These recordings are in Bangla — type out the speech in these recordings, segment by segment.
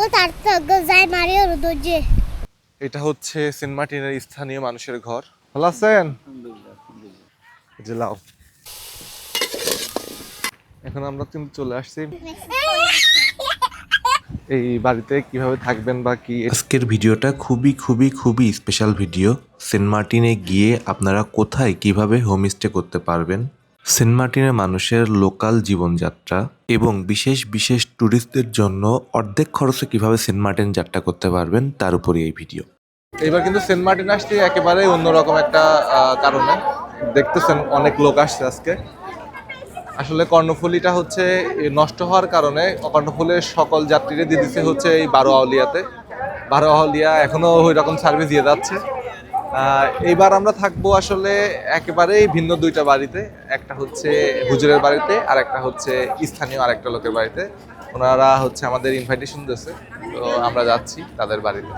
ও তার তো যায় মারিও দর্জে এটা হচ্ছে সেন্ট মার্টিনের স্থানীয় মানুষের ঘর। ভালো আছেন? যে লাও। এখন আমরা কিন্তু চলে আসছি। এই বাড়িতে কীভাবে থাকবেন বা কি? আজকের ভিডিওটা খুবই খুবই খুবই স্পেশাল ভিডিও সেন্ট মার্টিনে গিয়ে আপনারা কোথায় কীভাবে হোমস্টে করতে পারবেন? সেন্ট মার্টিনের মানুষের লোকাল জীবনযাত্রা এবং বিশেষ বিশেষ ট্যুরিস্টদের জন্য অর্ধেক খরচে কীভাবে সেন্ট মার্টিন যাত্রা করতে পারবেন, তার উপরে এই ভিডিও। এবার কিন্তু সেন্ট মার্টিন আসছে একেবারে অন্যরকম একটা কারণে। দেখতেছেন অনেক লোক আসছে আজকে। আসলে কর্ণফুলিটা হচ্ছে নষ্ট হওয়ার কারণে কর্ণফুলের সকল যাত্রীরা দিয়ে দিচ্ছে হচ্ছে এই বারো আউলিয়াতে বারো আউলিয়া এখনও ওই রকম সার্ভিস দিয়ে যাচ্ছে। এইবার আমরা থাকব আসলে একেবারেই ভিন্ন দুইটা বাড়িতে। একটা হচ্ছে হুজুরের বাড়িতে আর একটা হচ্ছে স্থানীয় আরেকটা লোকের বাড়িতে। ওনারা হচ্ছে আমাদের ইনভাইটেশন দিয়েছে, তো আমরা যাচ্ছি তাদের বাড়িতে।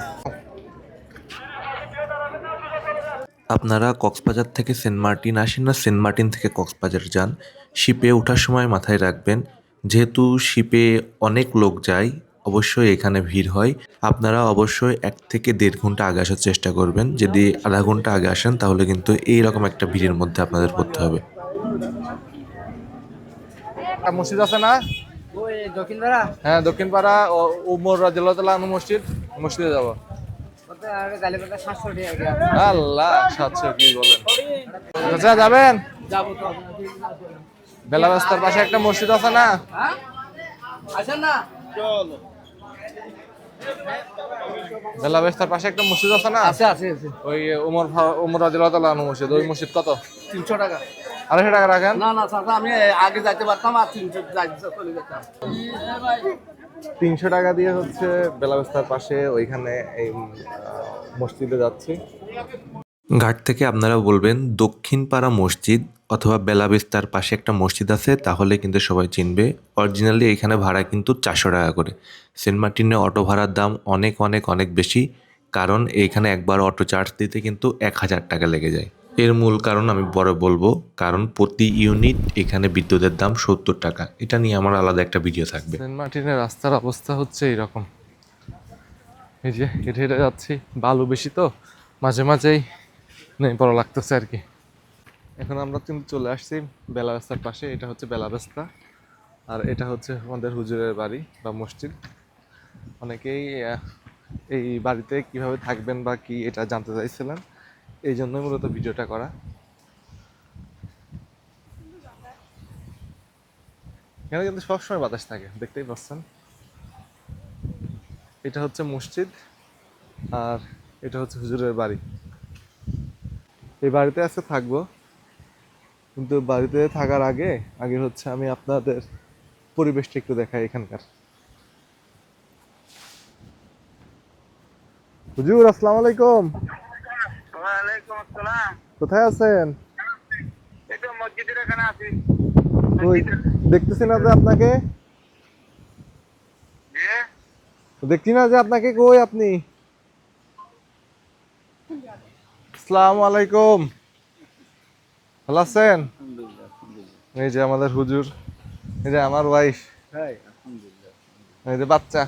আপনারা কক্সবাজার থেকে সেন্ট মার্টিন আসেন না? সেন্ট মার্টিন থেকে কক্সবাজার যান। শিপে ওঠার সময় মাথায় রাখবেন, যেহেতু শিপে অনেক লোক যায় অবশ্যই এখানে ভিড় হয়। আপনারা অবশ্যই এক থেকে দেড় ঘণ্টা আগে আসার চেষ্টা করবেন। যদি আধা ঘণ্টা আগে আসেন তাহলে কিন্তু এইরকম একটা ভিড়ের মধ্যে আপনাদের পড়তে হবে। একটা মসজিদ আছে না? হ্যাঁ দক্ষিণ পাড়া উমর রাজিল্লাহ মসজিদ। মসজিদে যাব। আল্লাহ সাতশো কি বলেন? আচ্ছা যাবেন? বেলা রাস্তার পাশে একটা মসজিদ আছে না? হ্যাঁ? আসেন না? চলো। বেলা বেস্তার পাশে একটা মসজিদ আছে না? আছে আছে আছে। ওই উমর ফা- উমর রাজিল্লাহ আনু মসজিদ ওই মসজিদ কত? তিনশো টাকা। আড়াইশো টাকা রাখেন? না না চাচা আমি আগে যাইতে পারতাম আর তিনশো চলে যেতাম। তিনশো টাকা দিয়ে হচ্ছে বেলা বেস্তার পাশে ওইখানে এই মসজিদে যাচ্ছি। ঘাট থেকে আপনারা বলবেন দক্ষিণ পাড়া মসজিদ অথবা বেলাবেস্তার পাশে একটা মসজিদ আছে, তাহলে কিন্তু সবাই চিনবে। অরিজিনালি এখানে ভাড়া কিন্তু চারশো টাকা করে। সেন্ট মার্টিনে অটো ভাড়ার দাম অনেক অনেক অনেক বেশি, কারণ এইখানে একবার অটো চার্জ দিতে কিন্তু এক হাজার টাকা লেগে যায়। এর মূল কারণ আমি পরে বলব, কারণ প্রতি ইউনিট এখানে বিদ্যুতের দাম সত্তর টাকা। এটা নিয়ে আমার আলাদা একটা ভিডিও থাকবে। সেন্ট মার্টিনের রাস্তার অবস্থা হচ্ছে এইরকম। এই যে হেঁটে হেঁটে যাচ্ছি, বালু বেশি তো, মাঝে মাঝেই নেই পড়া লাগতেছে আর কি। এখন আমরা কিন্তু চলে আসছি বেলা রাস্তার পাশে, এটা হচ্ছে বেলা রাস্তা। আর এটা হচ্ছে আমাদের হুজুরের বাড়ি বা মসজিদ। অনেকেই এই বাড়িতে কীভাবে থাকবেন বা কি এটা জানতে চাইছিলেন, এই জন্যই মূলত ভিডিওটা করা। এখানে কিন্তু সবসময় বাতাস থাকে, দেখতেই পাচ্ছেন। এটা হচ্ছে মসজিদ, আর এটা হচ্ছে হুজুরের বাড়ি। এই বাড়িতে আজকে থাকব। কিন্তু বাড়িতে থাকার আগে আগে হচ্ছে আমি আপনাদের পরিবেশটা একটু দেখাই এখানকার। হুজুর আসসালামু আলাইকুম। কোথায় আছেন? দেখতেছি না যে আপনাকে। দেখছি না যে আপনাকে কই আপনি? আসসালামু আলাইকুম ভালো আছেন এই যে আমাদের হুজুর এই যে আমার ওয়াইফ এই যে বাচ্চা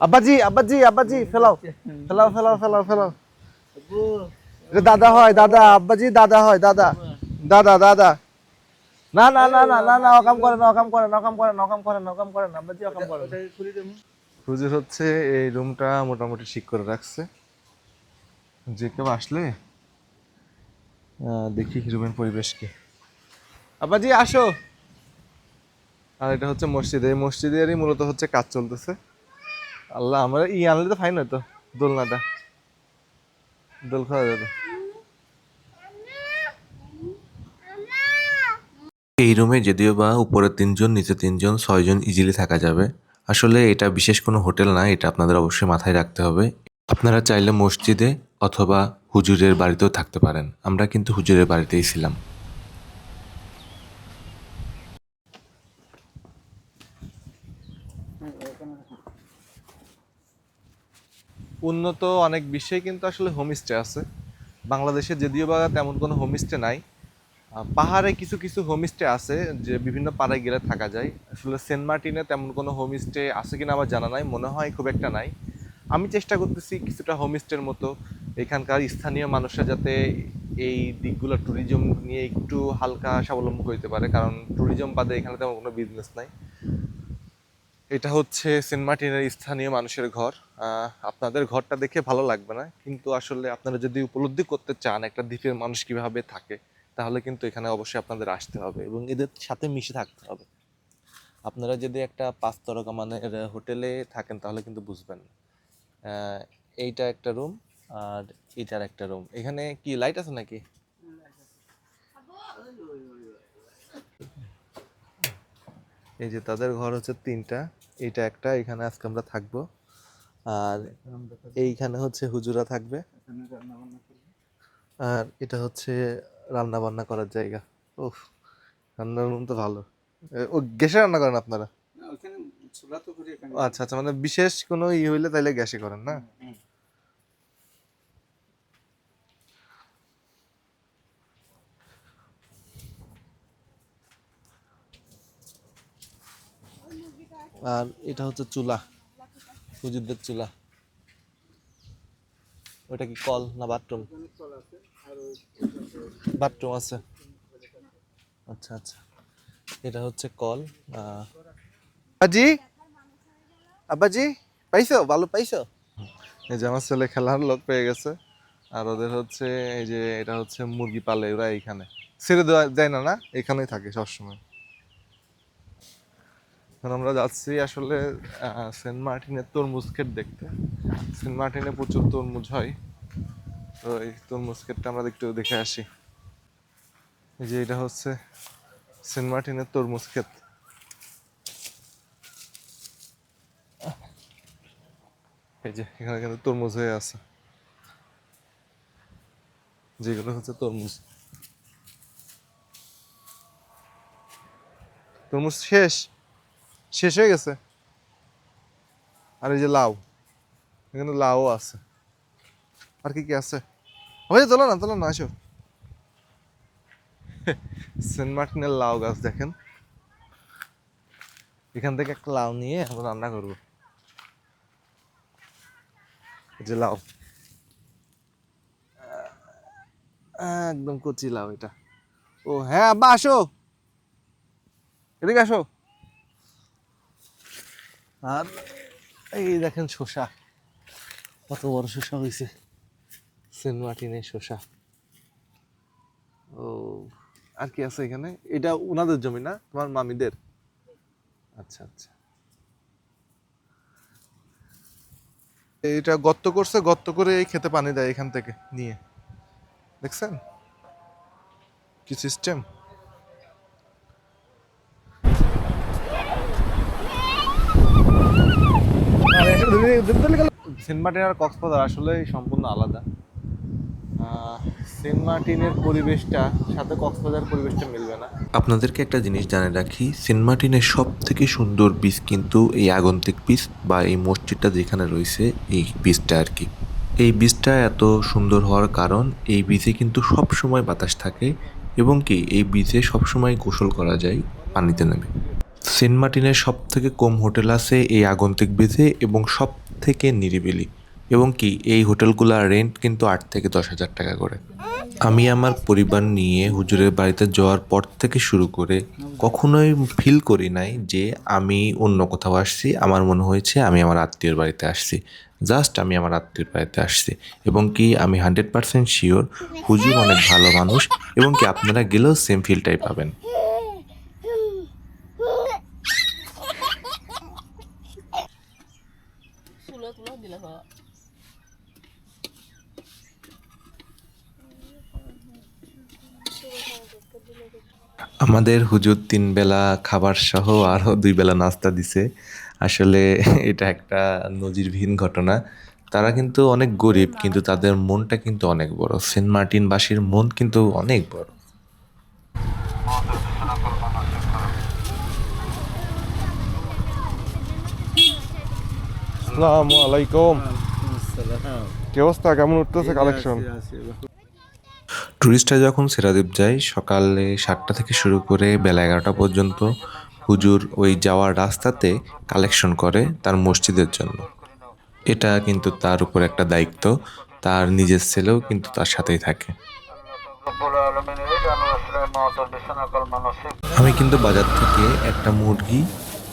আব্বাজি আব্বাজি আব্বাজি ফেলাও ফেলাও ফেলাও ফেলাও ফেলাও দাদা হয় দাদা আব্বাজি দাদা হয় দাদা দাদা দাদা না না না না না না অকাম করেন অকাম করেন অকাম করেন অকাম করেন অকাম করেন আব্বাজি অকাম করেন হুজুর হচ্ছে এই রুমটা মোটামুটি ঠিক করে রাখছে যে কেউ আসলে দেখি রুমের পরিবেশ কি। আব্বাজি, আসো। আর এটা হচ্ছে মসজিদ, এই মসজিদেরই মূলত হচ্ছে কাজ চলতেছে। আল্লাহ, আমরা ই আনলে তো ফাইন হতো দোলনাটা। দোল খাওয়া যাবে। এই রুমে যদিও বা উপরে তিনজন নিচে তিনজন, ছয়জন ইজিলি থাকা যাবে। আসলে এটা বিশেষ কোনো হোটেল না, এটা আপনাদের অবশ্যই মাথায় রাখতে হবে। আপনারা চাইলে মসজিদে অথবা হুজুরের বাড়িতেও থাকতে পারেন। আমরা কিন্তু হুজুরের বাড়িতেই ছিলাম। উন্নত অনেক বিশ্বে কিন্তু আসলে হোমস্টে আছে। বাংলাদেশে যদিও বা তেমন কোনো হোমস্টে নাই। পাহাড়ে কিছু কিছু হোমস্টে আছে যে বিভিন্ন পাড়ায় গেলে থাকা যায়। আসলে সেন্ট মার্টিনে তেমন কোনো হোমস্টে আছে কিনা আমার জানা নাই, মনে হয় খুব একটা নাই। আমি চেষ্টা করতেছি কিছুটা হোমস্টের মতো এখানকার স্থানীয় মানুষরা যাতে এই দিকগুলো ট্যুরিজম নিয়ে একটু হালকা স্বাবলম্বী করতে পারে, কারণ ট্যুরিজম বাদে এখানে তেমন কোনো বিজনেস নাই। এটা হচ্ছে সেন্ট মার্টিনের স্থানীয় মানুষের ঘর। আপনাদের ঘরটা দেখে ভালো লাগবে না, কিন্তু আসলে আপনারা যদি উপলব্ধি করতে চান একটা দ্বীপের মানুষ কীভাবে থাকে, তাহলে কিন্তু এখানে অবশ্যই আপনাদের আসতে হবে এবং এদের সাথে মিশে থাকতে হবে। আপনারা যদি একটা পাঁচ তারকা মানের হোটেলে থাকেন, তাহলে কিন্তু বুঝবেন না। এইটা একটা রুম আর এইটার একটা রুম এখানে কি লাইট আছে নাকি? এই যে তাদের ঘর হচ্ছে তিনটা এইটা একটা, এখানে আজকে আমরা থাকব। আর এইখানে হচ্ছে হুজুরা থাকবে। আর এটা হচ্ছে রান্না বান্না করার জায়গা। ওহ রান্নার রুম তো ভালো। ও গ্যাসে রান্না করেন আপনারা? ওখানে চুলা তো করি এখানে। আচ্ছা আচ্ছা মানে বিশেষ কোনো ই হইলে তাইলে গ্যাসে করেন না? আর এটা হচ্ছে চুলা হুজুরদের চুলা। ওটা কি কল না বাথরুম? বাথরুম আছে। আচ্ছা আচ্ছা। এটা হচ্ছে কল আহ, আব্বাজি? আব্বাজি, পাইছো? ভালো পাইছো? এই যে আমার ছেলে খেলার লোক পেয়ে গেছে। আর ওদের হচ্ছে, এই যে এটা হচ্ছে মুরগি পালে ওরা এইখানে। ছেড়ে দেওয়া যায় না না? এখানেই থাকে সবসময়। এখন আমরা যাচ্ছি আসলে সেন্ট মার্টিনের তরমুজ ক্ষেত দেখতে। সেন্ট মার্টিনে প্রচুর তরমুজ হয়। তো এই তরমুজ ক্ষেতটা আমরা একটু দেখে আসি। এই যে এটা হচ্ছে সেন্ট মার্টিনের তরমুজ ক্ষেত। এই যে এখানে কিন্তু তরমুজ হয়ে আছে। যেগুলো হচ্ছে তরমুজ। তরমুজ শেষ? শেষ হয়ে গেছে? আর এই যে লাউ, এখানে লাউ আছে। আর কি কি আছে? ওই চলো না চলো না, আসো। সেন্ট মার্টিনের লাউ গাছ দেখেন। এখান থেকে একটা লাউ নিয়ে আমরা রান্না করব। যে লাউ। একদম কচি লাউ এটা। ও হ্যাঁ আব্বা, আসো। এদিকে আসো। আর এই দেখেন শসা। কত বড় শসা হয়েছে সেন্ট মার্টিনের শসা। ও, আর কি আছে এখানে? এটা ওনাদের জমি না? তোমার মামিদের? আচ্ছা আচ্ছা। এটা গর্ত করছে, গর্ত করে এই খেতে পানি দেয় এখান থেকে নিয়ে। দেখছেন? কি সিস্টেম সেন্ট আর কক্সবাজার আসলে সম্পূর্ণ আলাদা। সেন্ট মার্টিনের পরিবেশটা, সাথে কক্সবাজার পরিবেশটা মিলবে না। আপনাদেরকে একটা জিনিস জানিয়ে রাখি, সেন্ট মার্টিনের সব থেকে সুন্দর বীজ কিন্তু এই আগন্তুক বীজ বা এই মসজিদটা যেখানে রয়েছে, এই বীজটা আর কি। এই বীজটা এত সুন্দর হওয়ার কারণ, এই বীজে কিন্তু সব সময় বাতাস থাকে এবং কি, এই বীজে সবসময় গোসল করা যায়, পানিতে নেমে। সেন্ট মার্টিনের সব থেকে কম হোটেল আছে এই আগন্তুক বীজে এবং সব থেকে নিরিবিলি। এবং কি, এই হোটেলগুলোর রেন্ট কিন্তু আট থেকে দশ হাজার টাকা করে। আমি আমার পরিবার নিয়ে হুজুরের বাড়িতে যাওয়ার পর থেকে শুরু করে কখনোই ফিল করি নাই যে আমি অন্য কোথাও আসছি। আমার মনে হয়েছে আমি আমার আত্মীয়র বাড়িতে আসছি। জাস্ট আমি আমার আত্মীয়র বাড়িতে আসছি। এবং কি, আমি হান্ড্রেড পার্সেন্ট শিওর হুজুর অনেক ভালো মানুষ এবং কি আপনারা গেলেও সেম ফিলটাই পাবেন। আমাদের হুজুর তিন বেলা খাবার সহ আরও দুই বেলা নাস্তা দিছে। আসলে এটা একটা নজিরবিহীন ঘটনা। তারা কিন্তু অনেক গরিব কিন্তু তাদের মনটা কিন্তু অনেক বড়। সেন্ট মার্টিনবাসীর মন কিন্তু অনেক বড়। আসসালামু আলাইকুম। কি অবস্থা? কেমন উঠতেছে কালেকশন ট্যুরিস্টরা যখন সেরাদ্বীপ যায়, সকালে সাতটা থেকে শুরু করে বেলা এগারোটা পর্যন্ত হুজুর ওই যাওয়ার রাস্তাতে কালেকশন করে তার মসজিদের জন্য। এটা কিন্তু তার উপর একটা দায়িত্ব, তার নিজের ছেলেও কিন্তু তার সাথেই থাকে। আমি কিন্তু বাজার থেকে একটা মুরগি,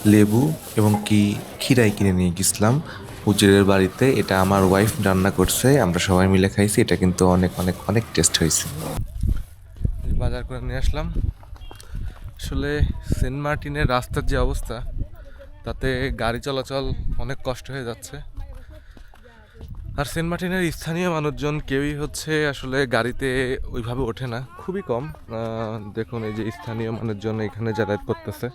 লেবু এবং কি খিরাই কিনে নিয়ে গেছিলাম। হুজুরের বাড়িতে এটা আমার ওয়াইফ রান্না করছে, আমরা সবাই মিলে খাইছি, এটা কিন্তু অনেক অনেক অনেক টেস্ট হয়েছে। বাজার করে নিয়ে আসলাম। আসলে সেন্ট মার্টিনের রাস্তার যে অবস্থা, তাতে গাড়ি চলাচল অনেক কষ্ট হয়ে যাচ্ছে। আর সেন্ট মার্টিনের স্থানীয় মানুষজন কেউই হচ্ছে আসলে গাড়িতে ওইভাবে ওঠে না, খুবই কম। দেখুন, এই যে স্থানীয় মানুষজন এখানে যাতায়াত করতেছে।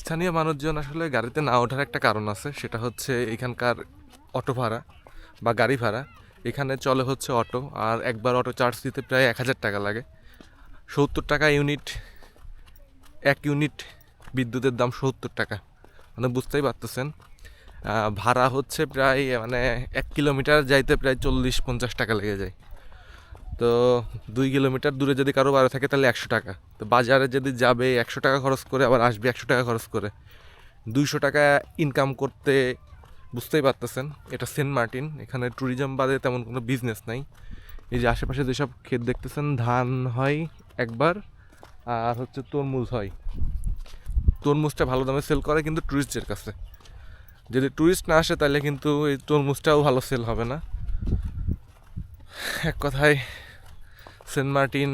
স্থানীয় মানুষজন আসলে গাড়িতে না ওঠার একটা কারণ আছে, সেটা হচ্ছে এখানকার অটো ভাড়া বা গাড়ি ভাড়া। এখানে চলে হচ্ছে অটো, আর একবার অটো চার্জ দিতে প্রায় এক হাজার টাকা লাগে। সত্তর টাকা ইউনিট এক ইউনিট বিদ্যুতের দাম সত্তর টাকা। মানে বুঝতেই পারতেছেন ভাড়া হচ্ছে প্রায় মানে এক কিলোমিটার যাইতে প্রায় চল্লিশ পঞ্চাশ টাকা লেগে যায়। তো দুই কিলোমিটার দূরে যদি কারও বাড়ি থাকে তাহলে একশো টাকা। তো বাজারে যদি যাবে একশো টাকা খরচ করে, আবার আসবে একশো টাকা খরচ করে। দুইশো টাকা ইনকাম করতে বুঝতেই পারতেছেন, এটা সেন্ট মার্টিন। এখানে ট্যুরিজম বাদে তেমন কোনো বিজনেস নাই। এই যে আশেপাশে যেসব ক্ষেত দেখতেছেন, ধান হয় একবার, আর হচ্ছে তরমুজ হয়। তরমুজটা ভালো দামে সেল করে কিন্তু ট্যুরিস্টদের কাছে। যদি ট্যুরিস্ট না আসে তাহলে কিন্তু এই তরমুজটাও ভালো সেল হবে না। এক কথায় সেন্ট মার্টিন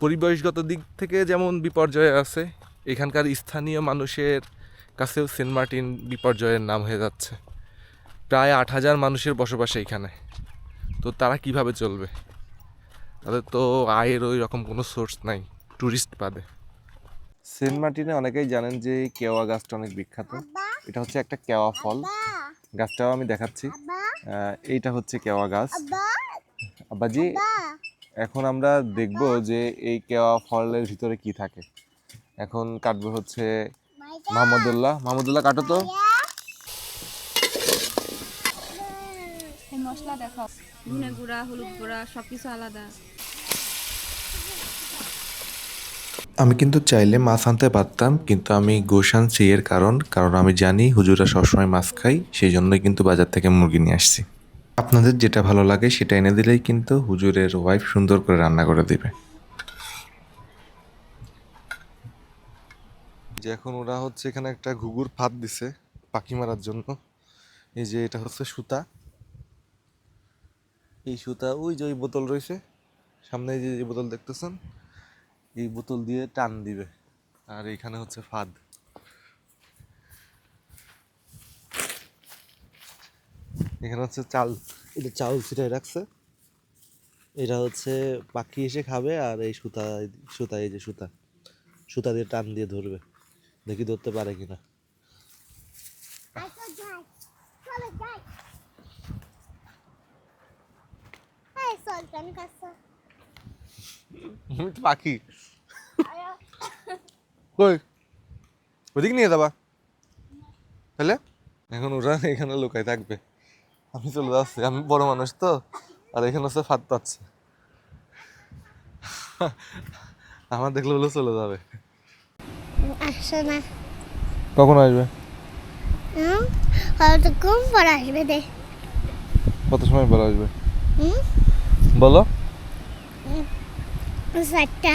পরিবেশগত দিক থেকে যেমন বিপর্যয়ে আছে, এখানকার স্থানীয় মানুষের কাছেও সেন্ট মার্টিন বিপর্যয়ের নাম হয়ে যাচ্ছে। প্রায় আট হাজার মানুষের বসবাস এইখানে। তো তারা কীভাবে চলবে? তাদের তো আয়ের ওই রকম কোনো সোর্স নাই ট্যুরিস্ট বাদে। সেন্ট মার্টিনে অনেকেই জানেন যে কেওয়া গাছটা অনেক বিখ্যাত। এটা হচ্ছে একটা কেওয়া ফল। গাছটাও আমি দেখাচ্ছি। এইটা হচ্ছে কেওয়া গাছ। আব্বাজি এখন আমরা দেখব যে এই কেওয়া ফলের ভিতরে কি থাকে। এখন কাটবে হচ্ছে মাহমুদুল্লাহ মাহমুদুল্লাহ কাটো তো। মশলা ধনে গুঁড়া হলুদ গুঁড়া সব কিছু আলাদা। আমি কিন্তু চাইলে মাছ আনতে পারতাম কিন্তু আমি গোশ আনছি এর কারণ কারণ আমি জানি হুজুরা সবসময় মাছ খাই সেই জন্যই কিন্তু বাজার থেকে মুরগি নিয়ে আসছি। আপনাদের যেটা ভালো লাগে সেটা এনে দিলেই কিন্তু হুজুরের ওয়াইফ সুন্দর করে রান্না করে দিবে। যে এখন ওরা হচ্ছে এখানে একটা ঘুঘুর ফাঁদ দিছে পাখি মারার জন্য। এই যে এটা হচ্ছে সুতা। এই সুতা, ওই যে ওই বোতল রয়েছে। সামনে যে বোতল দেখতেছেন? এই বোতল দিয়ে টান দিবে। আর এখানে হচ্ছে ফাঁদ। এখানে হচ্ছে চাল এটা চাউল ছিটাই রাখছে। এটা হচ্ছে পাখি এসে খাবে আর এই সুতা সুতা এই যে সুতা সুতা দিয়ে টান দিয়ে ধরবে। দেখি ধরতে পারে কিনা। পাখি। কই? ওদিকে নিয়ে যাবা। তাহলে? এখন ওরা এখানে লুকাই থাকবে। আমি চলে যাচ্ছি আমি বড় মানুষ তো আর এখানে হচ্ছে ফাঁদ পাচ্ছে। আমার দেখলে বলে চলে যাবে। আসছে না। কখন আসবে? হয়তো ঘুম পর আসবে দে। কত সময় পর আসবে? হুম। বলো। চারটা।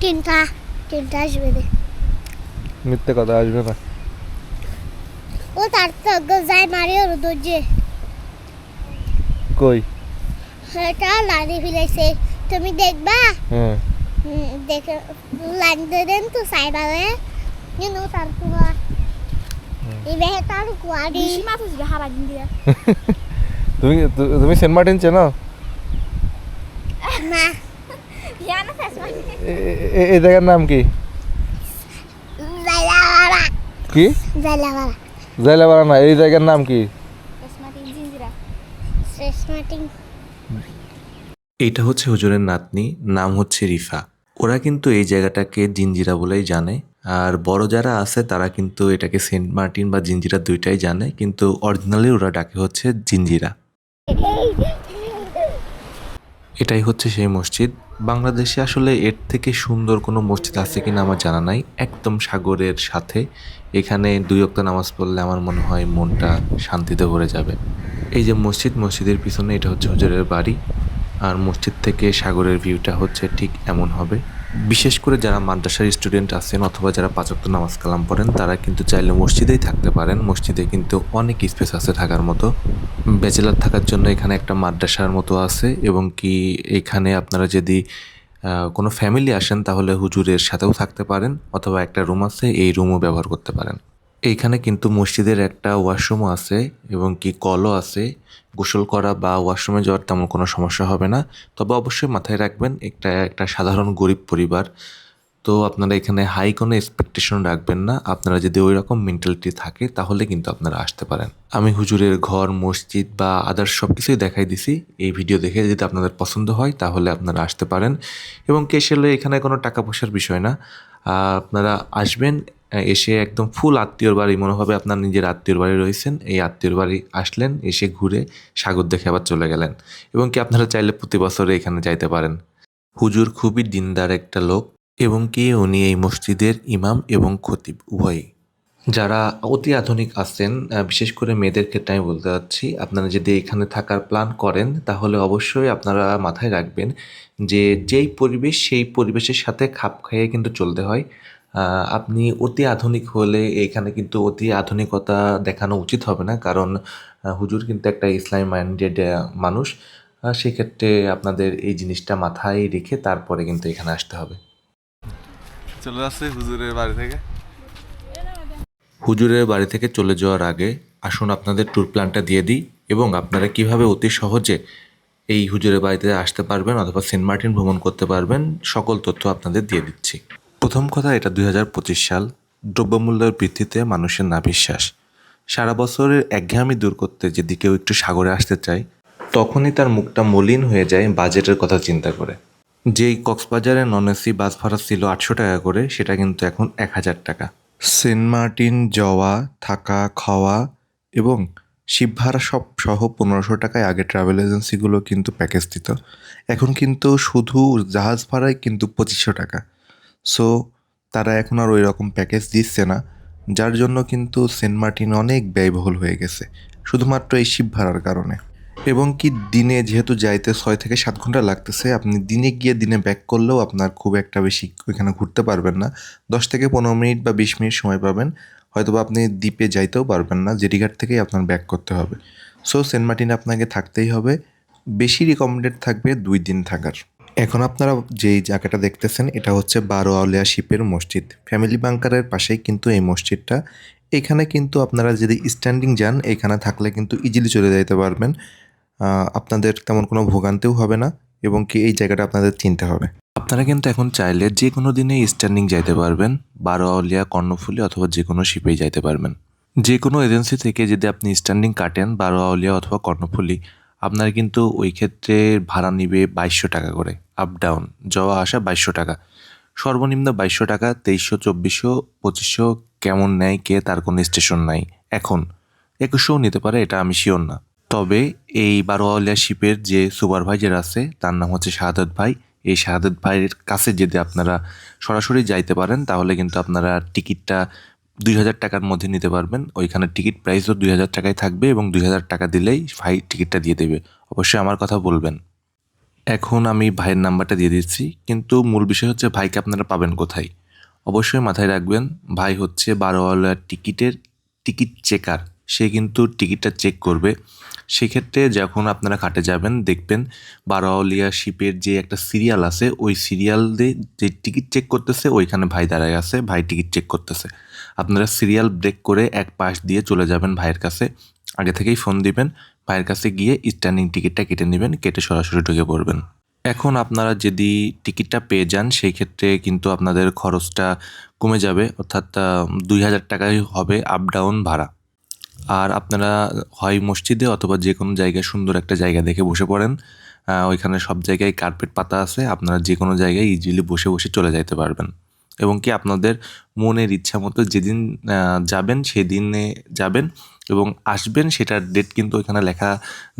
তিনটা তিনটা আসবে দে। মিথ্যে কথা আসবে না। তো যাই মারি ওর দরজে কই এটা লাড়ি ফিরেছে তুমি দেখবা হ্যাঁ হুম, দেখে লাইন দেন তো সাইবারে কিন্তু তার কুয়া ইবে তার কুয়ারি বেশি মাছ হচ্ছে হারা দিন দিয়া তুমি তুমি সেন্ট মার্টিন চেনো না ইয়া না ফেস মানে এ- এ- এই জায়গার নাম কি কি জাইলাবাড়া জাইলাপাড়া না এই জায়গার নাম কি? এইটা হচ্ছে হুজুরের নাতনি নাম হচ্ছে রিফা। ওরা কিন্তু এই জায়গাটাকে জিঞ্জিরা বলেই জানে। আর বড় যারা আছে তারা কিন্তু এটাকে সেন্ট মার্টিন বা জিঞ্জিরা দুইটাই জানে। কিন্তু অরিজিনালি ওরা ডাকে হচ্ছে জিঞ্জিরা এটাই হচ্ছে সেই মসজিদ। বাংলাদেশে আসলে এর থেকে সুন্দর কোনো মসজিদ আছে কিনা আমার জানা নাই। একদম সাগরের সাথে। এখানে দুই অক্ত নামাজ পড়লে আমার মনে হয় মনটা শান্তিতে ভরে যাবে। এই যে মসজিদ, মসজিদের পিছনে এটা হচ্ছে হজরের বাড়ি। আর মসজিদ থেকে সাগরের ভিউটা হচ্ছে ঠিক এমন হবে। বিশেষ করে যারা মাদ্রাসার স্টুডেন্ট আছেন অথবা যারা পাঁচক্ত নামাজ কালাম পড়েন, তারা কিন্তু চাইলে মসজিদেই থাকতে পারেন। মসজিদে কিন্তু অনেক স্পেস আছে থাকার মতো। ব্যাচেলার থাকার জন্য এখানে একটা মাদ্রাসার মতো আছে এবং কি এখানে আপনারা যদি কোনো ফ্যামিলি আসেন, তাহলে হুজুরের সাথেও থাকতে পারেন অথবা একটা রুম আছে, এই রুমও ব্যবহার করতে পারেন। এইখানে কিন্তু মসজিদের একটা ওয়াশরুমও আছে এবং কি কলও আছে। গোসল করা বা ওয়াশরুমে যাওয়ার তেমন কোনো সমস্যা হবে না। তবে অবশ্যই মাথায় রাখবেন, একটা একটা সাধারণ গরিব পরিবার। তো আপনারা এখানে হাই কোনো এক্সপেকটেশন রাখবেন না। আপনারা যদি ওই রকম মেন্টালিটি থাকে, তাহলে কিন্তু আপনারা আসতে পারেন। আমি হুজুরের ঘর, মসজিদ বা আদার্স সব কিছুই দেখাই দিছি। এই ভিডিও দেখে যদি আপনাদের পছন্দ হয়, তাহলে আপনারা আসতে পারেন। এবং কেস এলে এখানে কোনো টাকা পয়সার বিষয় না। আপনারা আসবেন এসে একদম ফুল আত্মীয়র বাড়ি, মনে হবে আপনার নিজের আত্মীয়র বাড়ি রয়েছেন। এই আত্মীয়র বাড়ি আসলেন, এসে ঘুরে সাগর দেখে আবার চলে গেলেন। এবং কি আপনারা চাইলে প্রতি বছরে এখানে যাইতে পারেন। হুজুর খুবই দিনদার একটা লোক এবং কি উনি এই মসজিদের ইমাম এবং খতিব, উভয়ই। যারা অতি আধুনিক আছেন বিশেষ করে মেয়েদের ক্ষেত্রে আমি বলতে চাচ্ছি, আপনারা যদি এখানে থাকার প্ল্যান করেন, তাহলে অবশ্যই আপনারা মাথায় রাখবেন যে যেই পরিবেশ, সেই পরিবেশের সাথে খাপ খাইয়ে কিন্তু চলতে হয়। আপনি অতি আধুনিক হলে এখানে কিন্তু অতি আধুনিকতা দেখানো উচিত হবে না। কারণ হুজুর কিন্তু একটা ইসলাম মাইন্ডেড মানুষ। সেক্ষেত্রে আপনাদের এই জিনিসটা মাথায় রেখে তারপরে কিন্তু এখানে আসতে হবে। চলে আসছে হুজুরের বাড়ি থেকে। হুজুরের বাড়ি থেকে চলে যাওয়ার আগে আসুন আপনাদের ট্যুর প্ল্যানটা দিয়ে দিই এবং আপনারা কীভাবে অতি সহজে এই হুজুরের বাড়িতে আসতে পারবেন অথবা সেন্ট মার্টিন ভ্রমণ করতে পারবেন সকল তথ্য আপনাদের দিয়ে দিচ্ছি। প্রথম কথা, এটা দুই হাজার পঁচিশ সাল। দ্রব্যমূল্যের বৃদ্ধিতে মানুষের না বিশ্বাস সারা বছরের একঘেয়ামি দূর করতে যদি কেউ একটু সাগরে আসতে চায়, তখনই তার মুখটা মলিন হয়ে যায় বাজেটের কথা চিন্তা করে। যেই কক্সবাজারে নন এসি বাস ভাড়া ছিল আটশো টাকা করে, সেটা কিন্তু এখন এক হাজার টাকা। সেন্ট মার্টিন যাওয়া, থাকা, খাওয়া এবং শিব ভাড়া সব সহ পনেরোশো টাকায় আগে ট্রাভেল এজেন্সিগুলো কিন্তু প্যাকেজ দিত। এখন কিন্তু শুধু জাহাজ ভাড়ায় কিন্তু পঁচিশশো টাকা। সো তারা এখন আর ওই রকম প্যাকেজ দিচ্ছে না, যার জন্য কিন্তু সেন্ট মার্টিন অনেক ব্যয়বহুল হয়ে গেছে, শুধুমাত্র এই শিপ ভাড়ার কারণে। এবং কি দিনে যেহেতু যাইতে ছয় থেকে সাত ঘণ্টা লাগতেছে, আপনি দিনে গিয়ে দিনে ব্যাক করলেও আপনার খুব একটা বেশি ওইখানে ঘুরতে পারবেন না। দশ থেকে পনেরো মিনিট বা বিশ মিনিট সময় পাবেন, হয়তোবা আপনি দ্বীপে যাইতেও পারবেন না জেটিঘাট থেকেই আপনার ব্যাক করতে হবে। সো সেন্ট মার্টিন আপনাকে থাকতেই হবে, বেশি রিকমেন্ডেড থাকবে দুই দিন থাকার। এখন আপনারা যেই জায়গাটা দেখতেছেন, এটা হচ্ছে বারো আউলিয়া শিপের মসজিদ। ফ্যামিলি বাংকারের পাশেই কিন্তু এই মসজিদটা। এখানে কিন্তু আপনারা যদি স্ট্যান্ডিং যান, এখানে থাকলে কিন্তু ইজিলি চলে যেতে পারবেন। আপনাদের তেমন কোনো ভোগান্তিও হবে না এবং কি এই জায়গাটা আপনাদের চিনতে হবে। আপনারা কিন্তু এখন চাইলে যে কোনো দিনে স্ট্যান্ডিং যাইতে পারবেন, বারো আউলিয়া, কর্ণফুলি অথবা যে কোনো শিপেই যাইতে পারবেন। যে কোনো এজেন্সি থেকে যদি আপনি স্ট্যান্ডিং কাটেন, বারো আউলিয়া অথবা কর্ণফুলি আপনার কিন্তু ওই ক্ষেত্রে ভাড়া নিবে বাইশশো টাকা করে আপ ডাউন যাওয়া, আসা বাইশশো টাকা। সর্বনিম্ন বাইশশো টাকা, তেইশশো, চব্বিশশো, পঁচিশশো, কেমন নেয়, কে তার কোনো স্টেশন নাই, এখন। একুশশোও নিতে পারে, এটা আমি শিওর না। তবে এই বারোয়ালিয়া শিপের যে সুপারভাইজার আছে, তার নাম হচ্ছে শাহাদত ভাই। এই শাহাদত ভাইয়ের কাছে যদি আপনারা সরাসরি যাইতে পারেন, তাহলে কিন্তু আপনারা টিকিটটা দুই হাজার টাকার মধ্যে নিতে পারবেন। ওইখানে টিকিট প্রাইসও দুই হাজার টাকায় থাকবে এবং দুই হাজার টাকা দিলেই ভাই টিকিটটা দিয়ে দেবে। অবশ্যই আমার কথা বলবেন। এখন আমি ভাইয়ের নাম্বারটা দিয়ে দিচ্ছি। কিন্তু মূল বিষয় হচ্ছে ভাইকে আপনারা পাবেন কোথায়? অবশ্যই মাথায় রাখবেন, ভাই হচ্ছে বারোয়ালার টিকিটের টিকিট চেকার সে কিন্তু টিকিটটা চেক করবে। সেক্ষেত্রে যখন আপনারা ঘাটে যাবেন, দেখবেন বারোয়ালিয়া শিপের যে একটা সিরিয়াল আছে, ওই সিরিয়াল দিয়ে যে টিকিট চেক করতেছে, ওইখানে ভাই দাঁড়ায় আছে, ভাই টিকিট চেক করতেছে। আপনারা সিরিয়াল ব্রেক করে এক পাশ দিয়ে চলে যাবেন ভাইয়ের কাছে। আগে থেকেই ফোন দিবেন, ভাইয়ের কাছে গিয়ে স্ট্যান্ডিং টিকিটটা কেটে নেবেন, কেটে সরাসরি ঢুকে পড়বেন। এখন আপনারা যদি টিকিটটা পেয়ে যান সেই ক্ষেত্রে কিন্তু আপনাদের খরচটা কমে যাবে, অর্থাৎ দুই হাজার টাকাই হবে আপ ডাউন ভাড়া। আর আপনারা হয় মসজিদে অথবা যে কোনো জায়গায় সুন্দর একটা জায়গা দেখে বসে পড়েন। ওইখানে সব জায়গায় কার্পেট পাতা আছে, আপনারা যে কোনো জায়গায় ইজিলি বসে বসে চলে যেতে পারবেন। এবং কি আপনাদের মনের ইচ্ছা মতো যেদিন যাবেন, সেদিনে যাবেন। এবং আসবেন সেটার ডেট কিন্তু ওইখানে লেখা,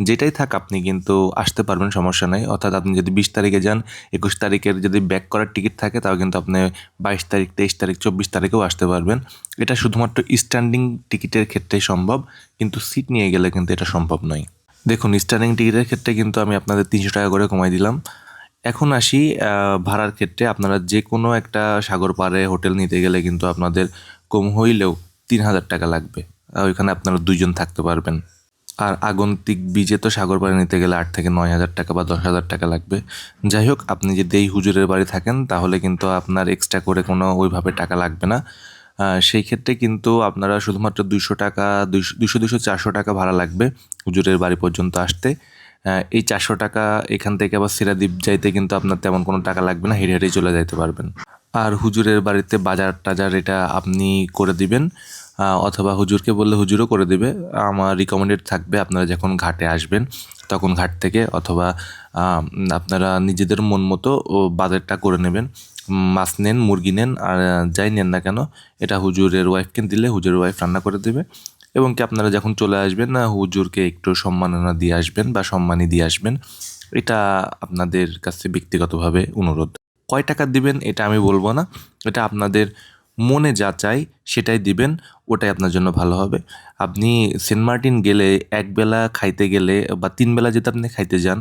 যেটাই থাক আপনি কিন্তু আসতে পারবেন, সমস্যা নেই। অর্থাৎ আপনি যদি বিশ তারিখে যান, একুশ তারিখের যদি ব্যাক করার টিকিট থাকে, তাও কিন্তু আপনি বাইশ তারিখ, তেইশ তারিখ, চব্বিশ তারিখেও আসতে পারবেন। এটা শুধুমাত্র স্ট্যান্ডিং টিকিটের ক্ষেত্রে সম্ভব, কিন্তু সিট নিয়ে গেলে কিন্তু এটা সম্ভব নয়। দেখুন স্ট্যান্ডিং টিকিটের ক্ষেত্রে কিন্তু আমি আপনাদের তিনশো টাকা করে কমাই দিলাম। এখন আসি ভাড়ার ক্ষেত্রে আপনারা যে কোনো একটা সাগর পাড়ে হোটেল নিতে গেলে কিন্তু আপনাদের কম হইলেও তিন হাজার টাকা লাগবে। ওইখানে আপনারা দুইজন থাকতে পারবেন। আর আগন্তিক বীজে তো সাগর পাড়ে নিতে গেলে আট থেকে নয় হাজার টাকা বা দশ হাজার টাকা লাগবে। যাই হোক, আপনি যদি এই হুজুরের বাড়ি থাকেন, তাহলে কিন্তু আপনার এক্সট্রা করে কোনো ওইভাবে টাকা লাগবে না। সেই ক্ষেত্রে কিন্তু আপনারা শুধুমাত্র দুইশো টাকা, দুইশো দুইশো চারশো টাকা ভাড়া লাগবে হুজুরের বাড়ি পর্যন্ত আসতে। এই চারশো টাকা এখান থেকে আবার সিরাদ্বীপ যাইতে কিন্তু আপনার তেমন কোনো টাকা লাগবে না, হেঁটে হেঁটেই চলে যাইতে পারবেন। আর হুজুরের বাড়িতে বাজার টাজার এটা আপনি করে দিবেন। অথবা হুজুরকে বললে হুজুরও করে দিবে। আমার রিকমেন্ডেড থাকবে আপনারা যখন ঘাটে আসবেন, তখন ঘাট থেকে অথবা আপনারা নিজেদের মন মতো বাজারটা করে নেবেন। মাছ নেন, মুরগি নেন, আর যাই নেন না কেন, এটা হুজুরের ওয়াইফকে দিলে হুজুরের ওয়াইফ রান্না করে দেবে। এবং কি আপনারা যখন চলে আসবেন না হুজুরকে একটু সম্মাননা দিয়ে আসবেন বা সম্মানই দিয়ে আসবেন, এটা আপনাদের কাছে ব্যক্তিগতভাবে অনুরোধ। কয় টাকা দিবেন, এটা আমি বলব না। এটা আপনাদের মনে যা চাই সেটাই দিবেন, ওটাই আপনার জন্য ভালো হবে। আপনি সেন্ট মার্টিন গেলে একবেলা খাইতে গেলে বা তিন বেলা যেতে আপনি খাইতে যান,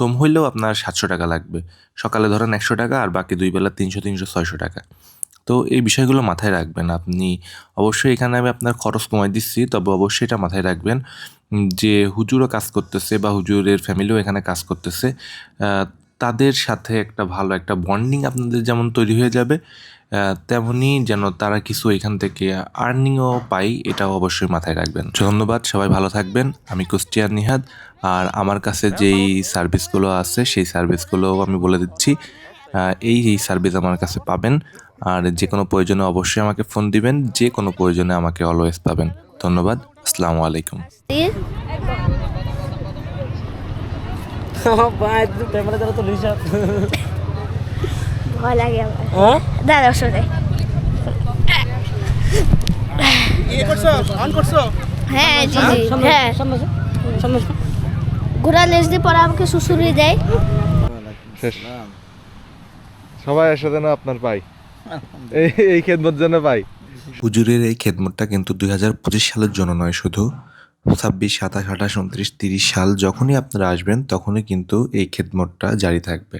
কম হইলেও আপনার সাতশো টাকা লাগবে। সকালে ধরেন একশো টাকা আর বাকি দুই বেলা তিনশো তিনশো, ছয়শো টাকা। তো এই বিষয়গুলো মাথায় রাখবেন আপনি। অবশ্যই এখানে আমি আপনার খরচ কমাই দিচ্ছি, তবে অবশ্যই এটা মাথায় রাখবেন যে হুজুরও কাজ করতেছে বা হুজুরের ফ্যামিলিও এখানে কাজ করতেছে। তাদের সাথে একটা ভালো একটা বন্ডিং আপনাদের যেমন তৈরি হয়ে যাবে তেমনি যেন তারা কিছু এখান থেকে আর্নিংও পাই এটাও অবশ্যই মাথায় রাখবেন। ধন্যবাদ, সবাই ভালো থাকবেন। আমি কুষ্টিয়ার নিহাদ, আর আমার কাছে যেই সার্ভিসগুলো আছে, সেই সার্ভিসগুলোও আমি বলে দিচ্ছি। এই এই সার্ভিস আমার কাছে পাবেন, আর যে কোনো প্রয়োজনে অবশ্যই আমাকে ফোন দিবেন, যে কোনো প্রয়োজনে আমাকে অলওয়েজ পাবেন। ধন্যবাদ, আসসালামু আলাইকুম। ভয় লাগে আমার। দাঁড়া শোনে। হ্যাঁ জি জি। হ্যাঁ। ঘোড়া লেজ দিয়ে পরে আমাকে শুশুরি দেয়। শেষ। সবাই একসাথে না আপনার পাই? এই এই খেদমত জন্য পাই। হুজুরের এই খেদমতটা কিন্তু দুই হাজার পঁচিশ সালের জন্য নয় শুধু ছাব্বিশ সাতাশ আঠাশ উনত্রিশ তিরিশ সাল যখনই আপনারা আসবেন তখনই কিন্তু এই খেদমতটা জারি থাকবে।